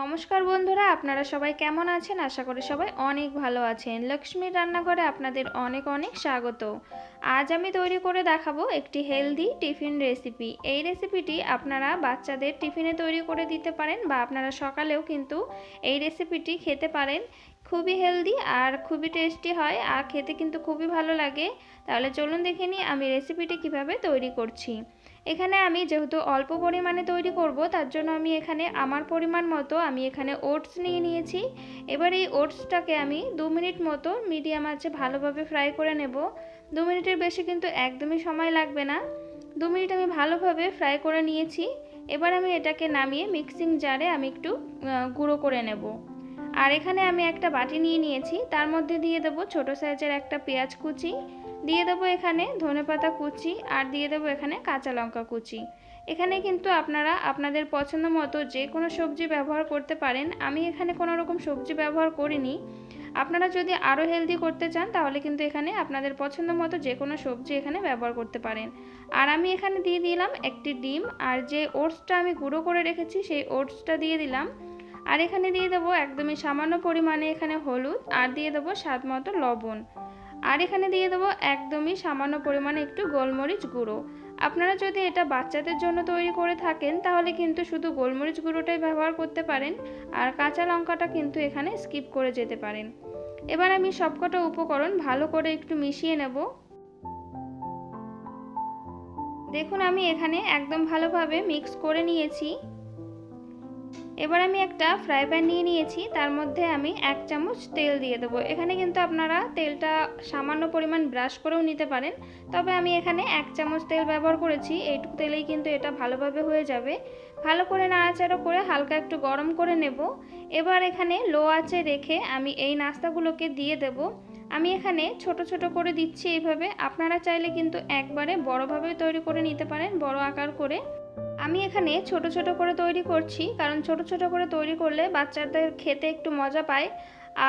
নমস্কার বন্ধুরা, আপনারা সবাই কেমন আছেন? আশা করি সবাই অনেক ভালো আছেন। লক্ষ্মীর রান্নাঘরে আপনাদের অনেক অনেক স্বাগত। আজ আমি তৈরি করে দেখাবো একটি হেলদি টিফিন রেসিপি এই রেসিপিটি আপনারা বাচ্চাদের টিফিনে তৈরি করে দিতে পারেন বা আপনারা সকালেও কিন্তু এই রেসিপিটি খেতে পারেন। খুবই হেলদি আর খুবই টেস্টি হয় আর খেতে কিন্তু খুবই ভালো লাগে। তাহলে চলুন দেখে নিই আমি রেসিপিটি কীভাবে তৈরি করছি। এখানে আমি যেহেতু অল্প পরিমাণে তৈরি করব, তার জন্য আমি এখানে আমার পরিমাণ মতো আমি এখানে ওটস নিয়ে নিয়েছি। এবার এই ওটসটাকে আমি দু মিনিট মতো মিডিয়াম আছে ভালোভাবে ফ্রাই করে নেব। দু মিনিটের বেশি কিন্তু একদমই সময় লাগবে না। দু মিনিট আমি ভালোভাবে ফ্রাই করে নিয়েছি। এবার আমি এটাকে নামিয়ে মিক্সিং জারে আমি একটু গুঁড়ো করে নেব। আর এখানে আমি একটা বাটি নিয়ে নিয়েছি। তার মধ্যে দিয়ে দেবো ছোটো সাইজের একটা পেঁয়াজ কুচি। দিয়ে দেবো এখানে ধনেপাতা কুচি আর দিয়ে দেবো এখানে কাঁচা লঙ্কা কুচি। এখানে কিন্তু আপনারা আপনাদের পছন্দ মতো যে কোনো সবজি ব্যবহার করতে পারেন। আমি এখানে কোনো রকম সবজি ব্যবহার করিনি। আপনারা যদি আরও হেলদি করতে চান, তাহলে কিন্তু এখানে আপনাদের পছন্দ মতো যে কোনো সবজি এখানে ব্যবহার করতে পারেন। আর আমি এখানে দিয়ে দিলাম একটি ডিম, আর যে ওটসটা আমি গুঁড়ো করে রেখেছি, সেই ওটসটা দিয়ে দিলাম। আর এখানে দিয়ে দেবো একদমই সামান্য পরিমাণে এখানে হলুদ, আর দিয়ে দেবো স্বাদ মতো লবণ। আর এখানে দিয়ে দেবো একদমই সামান্য পরিমাণে একটু গোলমরিচ গুঁড়ো। আপনারা যদি এটা বাচ্চাদের জন্য তৈরি করে থাকেন, তাহলে কিন্তু শুধু গোলমরিচ গুঁড়োটাই ব্যবহার করতে পারেন, আর কাঁচা লঙ্কাটা কিন্তু এখানে স্কিপ করে যেতে পারেন। এবার আমি সবকটা উপকরণ ভালো করে একটু মিশিয়ে নেব। দেখুন, আমি এখানে একদম ভালোভাবে মিক্স করে নিয়েছি। এবার আমি একটা ফ্রাই প্যান নিয়ে নিয়েছি, তার মধ্যে আমি এক চামচ তেল দিয়ে দেবো। এখানে কিন্তু আপনারা তেলটা সামান্য পরিমাণ ব্রাশ করেও নিতে পারেন, তবে আমি এখানে এক চামচ তেল ব্যবহার করেছি, এইটুকু তেলেই কিন্তু এটা ভালোভাবে হয়ে যাবে। ভালো করে নাড়াচাড়া করে হালকা একটু গরম করে নেব। এবার এখানে লো আঁচে রেখে আমি এই নাস্তাগুলোকে দিয়ে দেব। আমি এখানে ছোট ছোট করে দিচ্ছি এইভাবে, আপনারা চাইলে কিন্তু একবারে বড়োভাবে তৈরি করে নিতে পারেন, বড় আকার করে। আমি এখানে ছোট ছোট করে তৈরি করছি, কারণ ছোট ছোট করে তৈরি করলে বাচ্চাদের খেতে একটু মজা পায়।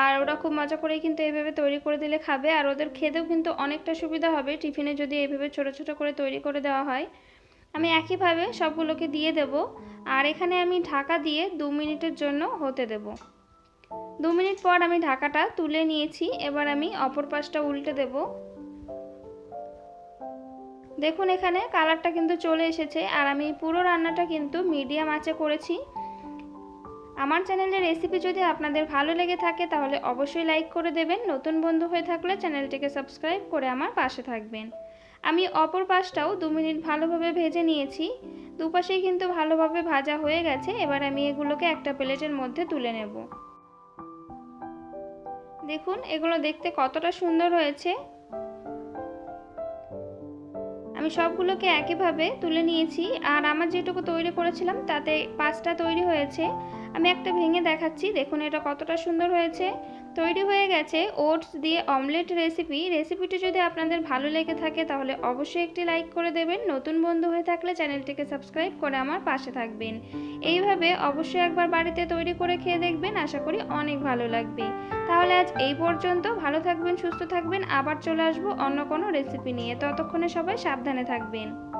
আর ওরা খুব মজা করেই কিন্তু এইভাবে তৈরি করে দিলে খাবে, আর ওদের খেতেও কিন্তু অনেকটা সুবিধা হবে টিফিনে যদি এইভাবে ছোট ছোট করে তৈরি করে দেওয়া হয়। আমি একইভাবে সবগুলোকে দিয়ে দেব, আর এখানে আমি ঢাকা দিয়ে দু মিনিটের জন্য হতে দেব। দু মিনিট পর আমি ঢাকাটা তুলে নিয়েছি, এবার আমি অপর পাশটা উল্টে দেবো। দেখুন এখানে কালারটা কিন্তু চলে এসেছে আর আমি পুরো রান্নাটা কিন্তু মিডিয়াম আঁচে করেছি। আমার চ্যানেলের রেসিপি যদি আপনাদের ভালো লেগে থাকে তাহলে অবশ্যই লাইক করে দেবেন। নতুন বন্ধু হয়ে থাকলে চ্যানেলটিকে সাবস্ক্রাইব করে আমার পাশে থাকবেন। আমি অপর পাশটাও দু মিনিট ভালোভাবে ভেজে নিয়েছি। দুপাশেই কিন্তু ভালোভাবে ভাজা হয়ে গেছে। এবার আমি এগুলোকে একটা প্লেটের মধ্যে তুলে নেব। দেখুন, এগুলো দেখতে কতটা সুন্দর হয়েছে। আমি সবগুলোকে একইভাবে তুলে নিয়েছি আর আমার যেটুকু তৈরি করেছিলাম তাতে পাঁচটা তৈরি হয়েছে। আমি একটা ভেঙে দেখাচ্ছি, দেখুন এটা কতটা সুন্দর হয়েছে। তৈরি হয়ে গেছে ওটস দিয়ে অমলেট রেসিপি। রেসিপিটি যদি আপনাদের ভালো লেগে থাকে তাহলে অবশ্যই একটি লাইক করে দেবেন। নতুন বন্ধু হয়ে থাকলে চ্যানেলটিকে সাবস্ক্রাইব করে আমার পাশে থাকবেন। এইভাবে অবশ্যই একবার বাড়িতে তৈরি করে খেয়ে দেখবেন, আশা করি অনেক ভালো লাগবে। তাহলে আজ এই পর্যন্ত। ভালো থাকবেন, সুস্থ থাকবেন। আবার চলে আসব অন্য কোনো রেসিপি নিয়ে। ততক্ষণে সবাই সাবধানে থাকবেন।